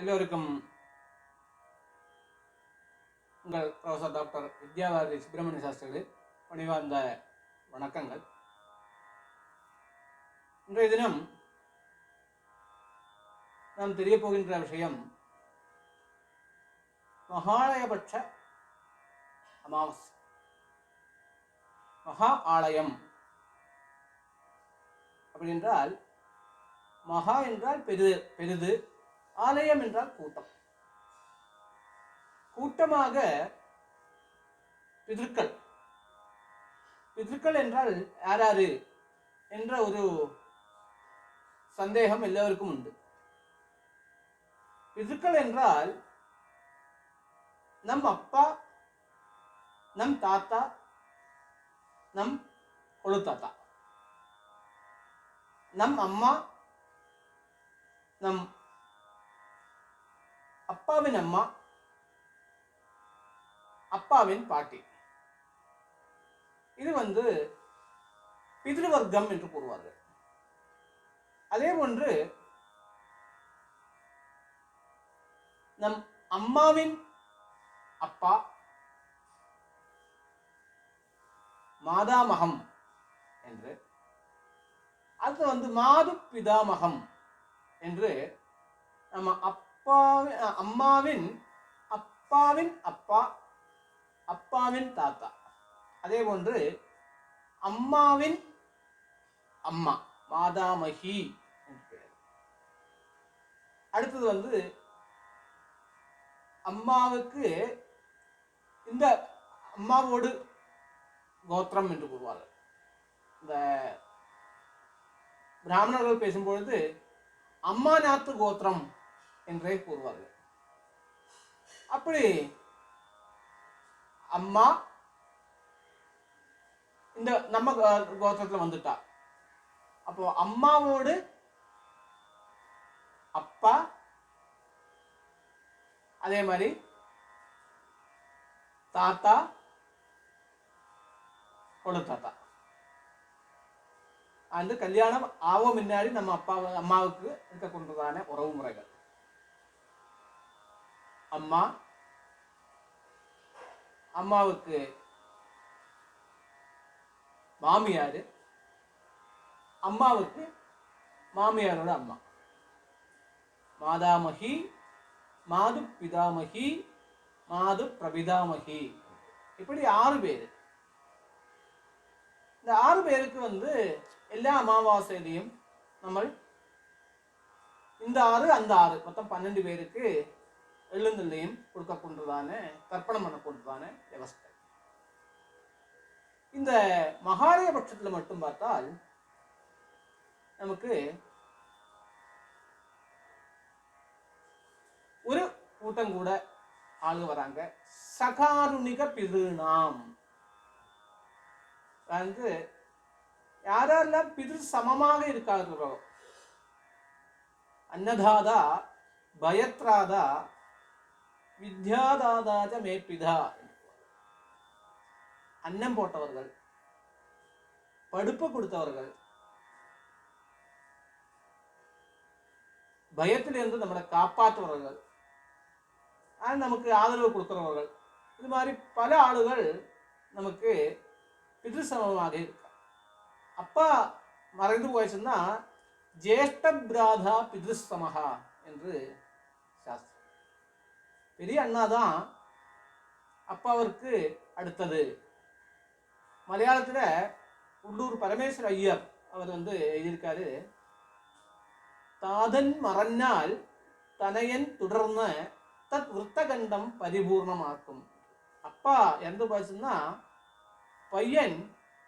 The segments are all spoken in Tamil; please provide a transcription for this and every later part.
எல்லோருக்கும் உங்கள் ப்ரொஃபஸர் டாக்டர் வித்யாவாதி சுப்பிரமணிய சாஸ்திரிகளின் பணிவார்ந்த வணக்கங்கள். இன்றைய தினம் நாம் தெரிய போகின்ற விஷயம் மகாலயபட்ச அமாவாசை. மகா ஆலயம் அப்படி என்றால் மகா என்றால் பெரிது பெரிது. ஆலயம் என்றால் கூட்டம். கூட்டமாக பிதற்கள் பிதற்கள் என்றால் யாராரு என்ற ஒரு சந்தேகம் எல்லோருக்கும் உண்டு. பிதற்கள் என்றால் நம் அப்பா நம் தாத்தா நம் கொழு தாத்தா. நம் அம்மா நம் அப்பாவின் அம்மா அப்பாவின் பாட்டி. இது வந்து பிதிருவர்க்கம் என்று கூறுவார்கள். அதே போன்று நம் அம்மாவின் அப்பா மாதாமகம் என்று. அது வந்து மாது பிதாமகம் என்று நம்ம அப்பாவின் அம்மாவின் அப்பாவின் அப்பா அப்பாவின் தாத்தா. அதே போன்று அம்மாவின் அம்மா மாதாமகி என்று அடுத்தது வந்து அம்மாவுக்கு இந்த அம்மாவோடு கோத்திரம் என்று கூறுவார்கள். இந்த பிராமணர்கள் பேசும்பொழுது அம்மா நாத்து கோத்திரம் என்றே கூறுவார்கள். அப்படி அம்மா இந்த நம்ம கோ- வந்துட்டா. அப்போ அம்மாவோடு அப்பா அதே மாதிரி தாத்தா கொழு தாத்தா. அந்த கல்யாணம் ஆகும் முன்னாடி நம்ம அப்பா அம்மாவுக்கு இருக்கக்கூடியதான உறவு முறைகள். அம்மா அம்மாவுக்கு மாமியார் அம்மாவுக்கு மாமியாரோட அம்மா. மாதாமகி மாது பிதாமகி மாது பிரபிதாமகி. இப்படி ஆறு பேர். இந்த ஆறு பேருக்கு வந்து எல்லா அமாவாசையிலையும் நம்ம இந்த ஆறு அந்த ஆறு மொத்தம் பன்னெண்டு பேருக்கு எழுந்தள்ளையும் கொடுக்கக்கூடியதான தர்ப்பணம் பண்ணக்கூடியதான விவஸ்தை இந்த மகாலய பட்சத்தில் மட்டும் பார்த்தால் நமக்கு ஒரு கூட்டம் கூட ஆளுங்க வராங்க. சகாருணிக பிதுநாம் வந்து யாரெல்லாம் பிதிர் சமமாக இருக்கார்களோ அன்னதாதா பயத்ராதா வித்யாதாதாஜ மேப்பிதா அன்னம் போட்டவர்கள் படுப்பு கொடுத்தவர்கள் பயத்திலிருந்து நம்மளை காப்பாற்றுவர்கள் அது நமக்கு ஆதரவு கொடுக்குறவர்கள் இது மாதிரி பல ஆளுகள் நமக்கு பிதிருசமமாக இருக்கா அப்பா மறைந்து போயிடுச்சுன்னா ஜேஷ்ட பிராதா பிதிருசமகா என்று சாஸ்திரம் பெரிய அண்ணா தான் அப்பாவிற்கு அடுத்தது. மலையாளத்தில் உள்ளூர் பரமேஸ்வர ஐயர் அவர் வந்து எழுதியிருக்காரு. தாதன் மறஞ்சால் தனையன் தொடர்ந்து தத் விற்த்தகண்டம் பரிபூர்ணமாக்கும். அப்பா இறந்து போச்சுன்னா பையன்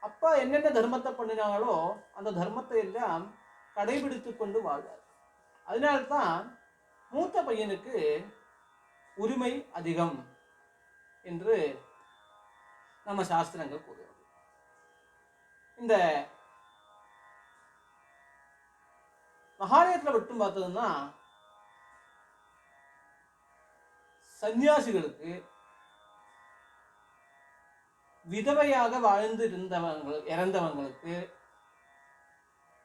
அப்பா என்னென்ன தர்மத்தை பண்ணினாங்களோ அந்த தர்மத்தை எல்லாம் கடைபிடித்து கொண்டு வாழ்வார். அதனால்தான் மூத்த பையனுக்கு உரிமை அதிகம் என்று நம்ம சாஸ்திரங்கள் கூறுகிறது. இந்த மகாலயத்தில் மட்டும் பார்த்ததுன்னா சந்நியாசிகளுக்கு விதவையாக வாழ்ந்து இருந்தவங்க இறந்தவங்களுக்கு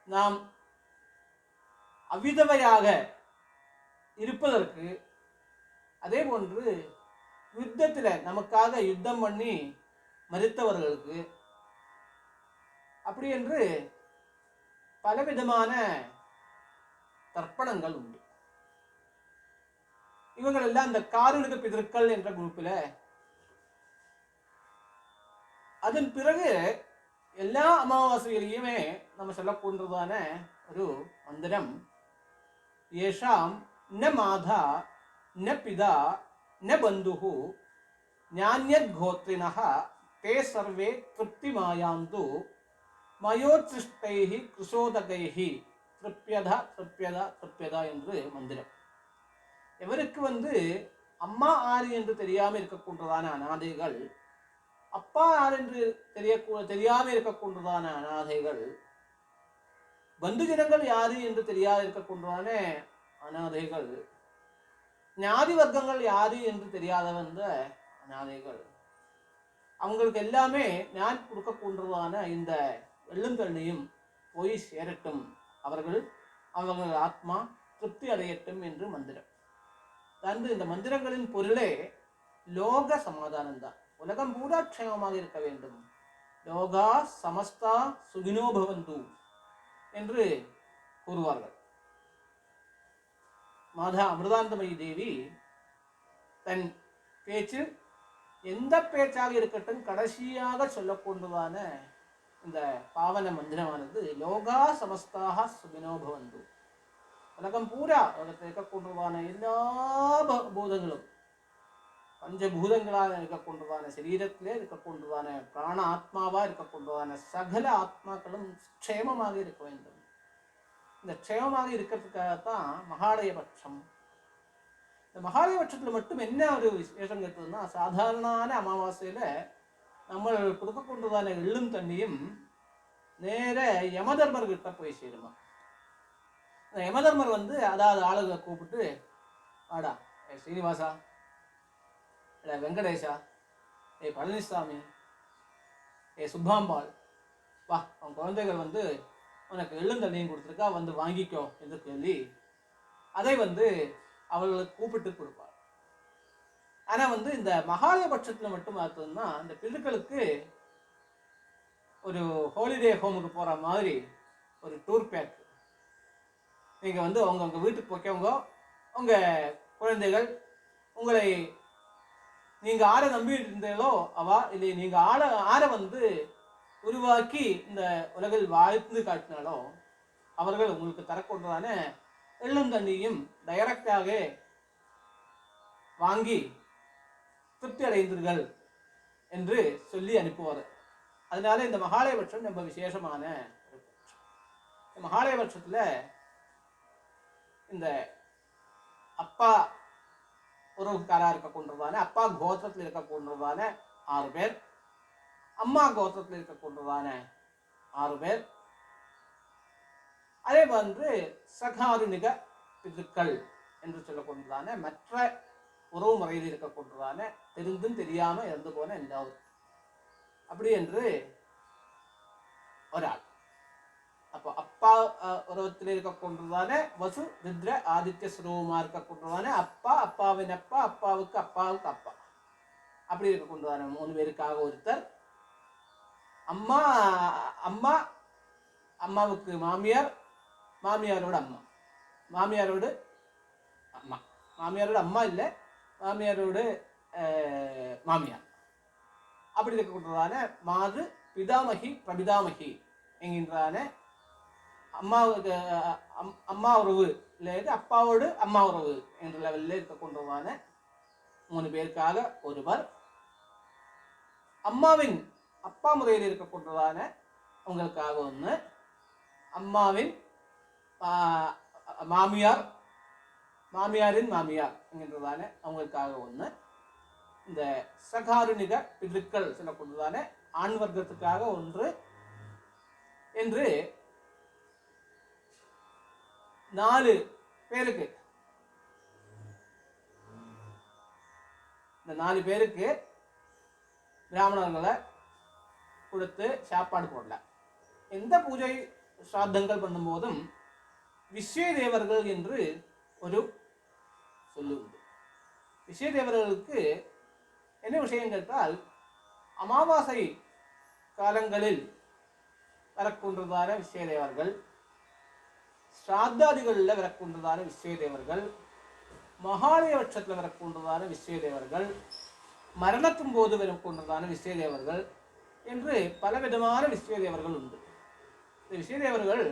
நாம் அவிதவையாக இருப்பதற்கு அதே போன்று யுத்தத்தில் நமக்காக யுத்தம் பண்ணி மறுத்தவர்களுக்கு அப்படி என்று பலவிதமான தர்ப்பணங்கள் உண்டு. இவங்கள் எல்லாம் இந்த காரணிக பிதற்கள் என்ற குரூப்பில் அதன் பிறகு எல்லா அமாவாசையிலையுமே நம்ம சொல்லக்கூடியதான ஒரு மந்திரம் ஏஷாம் ந மாதா ந பிதா ந பந்துஹு ஞான்யத் கோத்ரினः தே சர்வே திருப்திமாயாந்து மயோச்சிஷ்டைஹி கிருஷோதகைஹி திருப்தியதா திருப்தியதா திருப்தியதா என்று மந்திரம் எவருக்கு வந்து அம்மா ஆறு என்று தெரியாமல் இருக்கக்கூடியதான அனாதைகள் அப்பா யார் என்று தெரியக்கூ தெரியாமல் இருக்கக்கூடியதான அனாதைகள் பந்துஜனங்கள் யாரு என்று தெரியாது இருக்கக்கூடியதான அனாதைகள் ஞாதி வர்க்கங்கள் யாரு என்று தெரியாதவந்த ஞாதிகள் அவங்களுக்கு எல்லாமே நான் கொடுக்கக்கூடியதான இந்த வெள்ளுந்தண்ணியும் போய் சேரட்டும். அவர்கள் அவர்கள் ஆத்மா திருப்தி அடையட்டும் என்று மந்திரம். தந்து இந்த மந்திரங்களின் பொருளே லோக சமாதானம் தான். உலகம் பூரா க்ஷேமமாக இருக்க வேண்டும். லோகா சமஸ்தா சுகினோ பவந்து என்று கூறுவார்கள். மாதா அமிர்தாந்தமயி தேவி தன் பேச்சு எந்த பேச்சாக இருக்கட்டும் கடைசியாக சொல்லக்கூடியதான இந்த பாவன மந்திரமானது லோகா சமஸ்தாக சுகினோ பவந்து. உலகம் பூரா உலகத்தில் இருக்கக்கூடியதான எல்லா பூதங்களும் பஞ்சபூதங்களாக இருக்கக்கூடியதான சரீரத்திலே இருக்கக்கூடியதான பிராண ஆத்மாவாக இருக்கக்கூடியதான சகல ஆத்மாக்களும் க்ஷேமமாக இருக்க வேண்டும். இந்த க்ஷேமமாக இருக்கிறதுக்காகத்தான் மகாலயபட்சம் இந்த மகாலயபட்சத்தில் மட்டும் என்ன ஒரு விசேஷம் கேட்டதுன்னா சாதாரணமான அமாவாசையில் நம்ம கொடுக்கக்கூடியதான எள்ளும் தண்ணியும் நேர யமதர்மர்கிட்ட போய் சேருமா. இந்த யமதர்மர் வந்து அதாவது ஆளுகளை கூப்பிட்டு ஆடா ஏ ஸ்ரீனிவாசா இல்லை வெங்கடேஷா ஏ பழனிசாமி ஏ சுப்பாம்பாள் வா உன் குழந்தைகள் வந்து உனக்கு எழுந்தண்ணையும் கொடுத்துருக்கா வந்து வாங்கிக்கோ என்று சொல்லி அதை வந்து அவர்களுக்கு கூப்பிட்டு கொடுப்பார். ஆனால் வந்து இந்த மகாலயபட்சத்தில் மட்டும் பார்த்தோம்னா இந்த பிள்ளைகளுக்கு ஒரு ஹாலிடே ஹோமுக்கு போகிற மாதிரி ஒரு டூர் பேக் நீங்கள் வந்து உங்க உங்க வீட்டுக்கு போக்கவங்க உங்கள் குழந்தைகள் உங்களை நீங்கள் ஆரை நம்பி இருந்தீங்களோ அவா இல்லை நீங்கள் ஆட ஆரை வந்து உருவாக்கி இந்த உலகில் வாழ்ந்து காட்டினாலோ அவர்கள் உங்களுக்கு தரக்கொண்டதான எள்ளும் தண்ணியும் டைரக்டாக வாங்கி திருப்தி அடைந்தீர்கள் என்று சொல்லி அனுப்புவார். அதனால இந்த மகாலயபட்சம் ரொம்ப விசேஷமான இந்த மகாலயபட்சத்தில் இந்த அப்பா உறவுக்காராக இருக்க அப்பா கோத்திரத்தில் இருக்க ஆறு பேர் அம்மா கோத்திரத்தில் இருக்கக்கூடியதான ஆறு பேர். அதே போன்று சகாருணிக பிதுக்கள் என்று சொல்லக்கூடியதான மற்ற உறவு முறையில் இருக்கக்கூடியதான தெரிந்தும் தெரியாமல் இறந்து போன எல்லாரும். அப்படி என்று ஒராள் அப்போ அப்பா உறவத்தில் இருக்கக்கூடியதான வசு ருத்ர ஆதித்ய சுரூபமாக இருக்கக்கூடியதான அப்பா அப்பாவின் அப்பா அப்பாவுக்கு அப்பாவுக்கு அப்பா. அப்படி இருக்கக்கூடியதான மூணு பேருக்காக ஒருத்தர். அம்மா அம்மா அம்மாவுக்கு மாமியார் மாமியாரோட அம்மா. மாமியாரோடு அம்மா. மாமியாரோட அம்மா இல்லை மாமியாரோடு மாமியார். அப்படி இருக்கக்கூடியதான மாது பிதாமகி பிரபிதாமகி என்கின்றான அம்மாவுக்கு அம்- அம்மா உறவு இல்லை அப்பாவோடு அம்மா உறவு என்ற லெவலில் இருக்கக்கூடியதான மூணு பேருக்காக ஒருவர். அம்மாவின் அப்பா முறையில் இருக்கக்கூடியதான உங்களுக்காக ஒன்று அம்மாவின் மாமியார் மாமியாரின் மாமியார் என்கின்றதான அவங்களுக்காக ஒன்று இந்த சகாருணிக பிதுக்கள் சொல்லக்கூடியதான ஆண் வர்க்கத்துக்காக ஒன்று. என்று நாலு பேருக்கு. இந்த நாலு பேருக்கு பிராமணர்களை கொடுத்து சாப்பாடு போடல. எந்த பூஜை சாத்தங்கள் பண்ணும்போதும் விஸ்வதேவர்கள் என்று ஒரு சொல்லு உண்டு. விஷயதேவர்களுக்கு என்ன விஷயம் கேட்டால் அமாவாசை காலங்களில் வரக்கூன்றதான விஸ்வதேவர்கள் ஸ்ராத்தாதிகளில் வரக்கூன்றதான விஷயதேவர்கள் மகாலயபட்சத்தில் வரக்கூன்றதான விஸ்வதேவர்கள் மரணத்தும் போது வரக்கூன்றதான விஸ்வதேவர்கள் என்று பலவிதமான விஸ்வதேவர்கள் உண்டு இந்த விஸ்வதேவர்கள்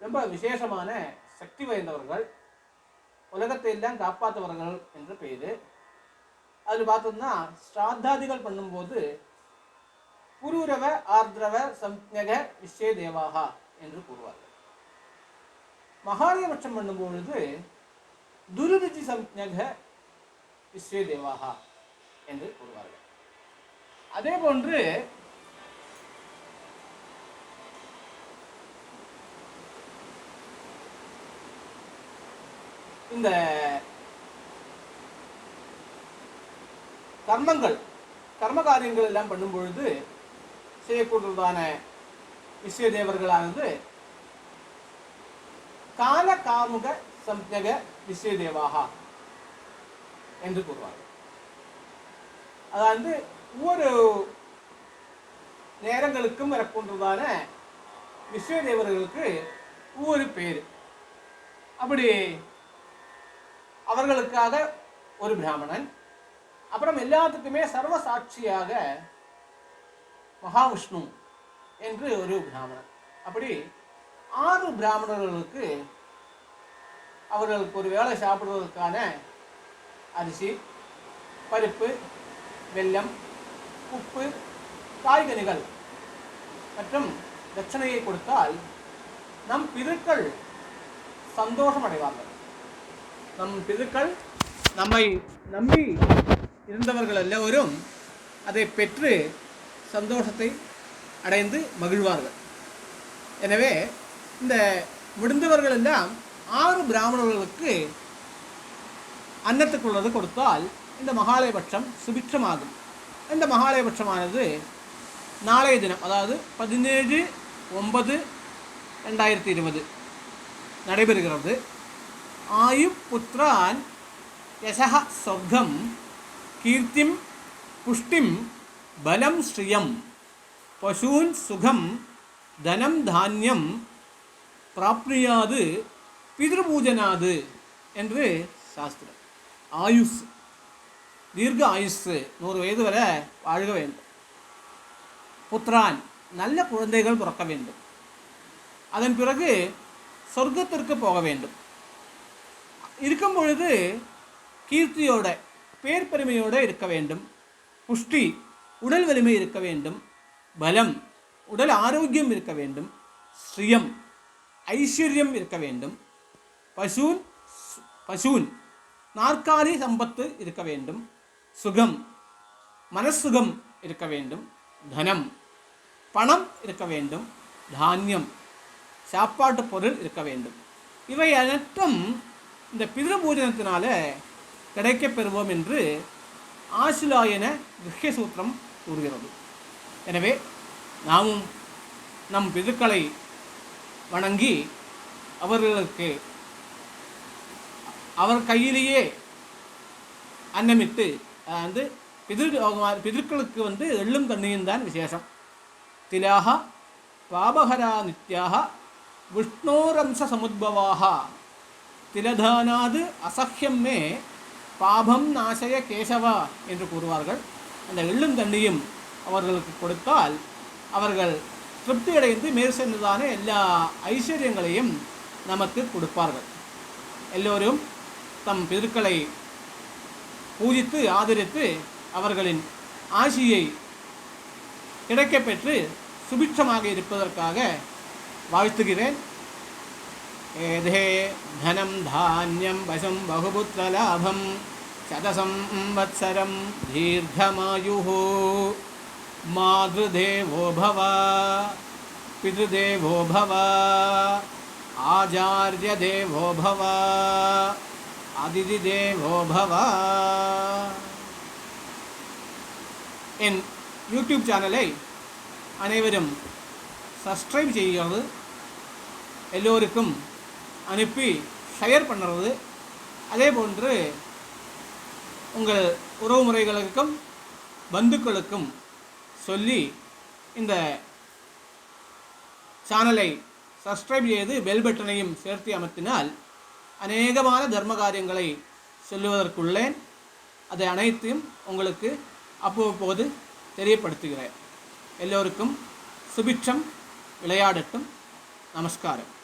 ரொம்ப விசேஷமான சக்தி வாய்ந்தவர்கள். உலகத்தை எல்லாம் காப்பாற்றுவர்கள் என்று பெயர். அதில் பார்த்தோம்னா ஸ்ராத்தாதிகள் பண்ணும்போது புரூரவ ஆர்திரவ சம்யக விஸ்வே தேவாகா என்று கூறுவார்கள். மகாலயபட்சம் பண்ணும்பொழுது துருதிஜி சம்யக விஸ்வே தேவாகா என்று கூறுவார்கள். அதே போன்று இந்த கர்மங்கள் கர்ம காரியங்கள் எல்லாம் பண்ணும் பொழுது செய்யக்கூடியதான விஷய தேவர்களானது கால காமுக சம்யக விஷய தேவாகா என்று கூறுவார்கள். அதாவது ஒவ்வொரு நேரங்களுக்கும் வரக்கூடியதான விஸ்வதேவர்களுக்கு ஒவ்வொரு பேர். அப்படி அவர்களுக்காக ஒரு பிராமணன் அப்புறம் எல்லாத்துக்குமே சர்வ சாட்சியாக மகாவிஷ்ணு என்று ஒரு பிராமணன். அப்படி ஆறு பிராமணர்களுக்கு அவர்களுக்கு ஒரு வேலை சாப்பிடுவதற்கான அரிசி பருப்பு வெல்லம் உப்பு காய்கறிகள் மற்றும் தட்சணையை கொடுத்தால் நம் பிதுக்கள் சந்தோஷம் அடைவார்கள் நம் பிதுக்கள் நம்மை நம்பி இருந்தவர்கள் எல்லோரும் அதை பெற்று சந்தோஷத்தை அடைந்து மகிழ்வார்கள். எனவே இந்த முடிந்தவர்கள் எல்லாம் ஆறு பிராமணர்களுக்கு அன்னத்துக்குள்ளது கொடுத்தால் இந்த மகாலயபட்சம் சுபிட்சமாகும். இந்த மகாலயபட்சமானது நாளைய தினம் அதாவது பதினேழு ஒன்பது ரெண்டாயிரத்தி இருபது நடைபெறுகிறது ஆயு புத்திரான் யசக சொர்க்கம் கீர்த்திம் புஷ்டிம் பலம் ஸ்ரீயம் பசூன் சுகம் தனம் தானியம் பிராப்னியாது பிதிருபூஜனாது என்று சாஸ்திரம் ஆயுஷ் தீர்க்க ஆயுசு நூறு வயது வரை வாழ்க வேண்டும் புத்திரான் நல்ல குழந்தைகள் பிறக்க வேண்டும் அதன் பிறகு சொர்க்கத்திற்கு போக வேண்டும் இருக்கும் பொழுது கீர்த்தியோட பேர் பெருமையோடு இருக்க வேண்டும் புஷ்டி உடல் வலிமை இருக்க வேண்டும் பலம் உடல் ஆரோக்கியம் இருக்க வேண்டும் ஸ்ரீயம் ஐஸ்வர்யம் இருக்க வேண்டும் பசூன் பசூன் நாற்காலி சம்பத்து இருக்க வேண்டும் சுகம் மனசுகம் இருக்க வேண்டும் தனம் பணம் இருக்க வேண்டும் தானியம் சாப்பாட்டு பொருள் இருக்க வேண்டும். இவை அனைத்தும் இந்த பிதபூஜனத்தினால கிடைக்கப் பெறுவோம் என்று ஆசிலாயன கிரகிய சூத்திரம் கூறுகிறது. எனவே நாமும் நம் பிதுக்களை வணங்கி அவர்களுக்கு அவர் கையிலேயே அன்னமிட்டு வந்து பிதிர் பிதர்களுக்கு வந்து எள்ளும் தண்ணியும் தான் விசேஷம். திலாக பாபஹரா நித்யாக விஷ்ணோரம்ச சமுদ্பவாக திலதானாது அசஹ்யம் மே பாபம் நாசய கேசவா என்று கூறுவார்கள். அந்த எள்ளும் தண்ணியும் அவர்களுக்கு கொடுத்தால் அவர்கள் திருப்தி அடைந்து மேற் சென்றதான எல்லா ஐஸ்வர்யங்களையும் நமக்கு கொடுப்பார்கள். எல்லோரும் தம் பிதர்களை पूजि आदरी आशी कपे கிடைக்கப்பெற்று சுபிட்சமாக இருப்பதற்காக वशं मातृदेवो भव पितृदेवो भव அதிதிதேவோ பவ. என் யூடியூப் சேனலை அனைவரும் சப்ஸ்கிரைப் செய்கிறது எல்லோருக்கும் அனுப்பி ஷேர் பண்ணுறது அதே போன்று உங்கள் உறவுமுறைகளுக்கும் பந்துக்களுக்கும் சொல்லி இந்த சேனலை சப்ஸ்கிரைப் செய்து பெல் பட்டனையும் சேர்த்து அமர்த்தினால் அநேகமான தர்ம காரியங்களை சொல்லுவதற்குள்ளேன் அதை அனைத்தையும் உங்களுக்கு அவ்வப்போது தெரியப்படுத்துகிறேன். எல்லோருக்கும் சுபிட்சம் விளையாடட்டும். நமஸ்காரம்.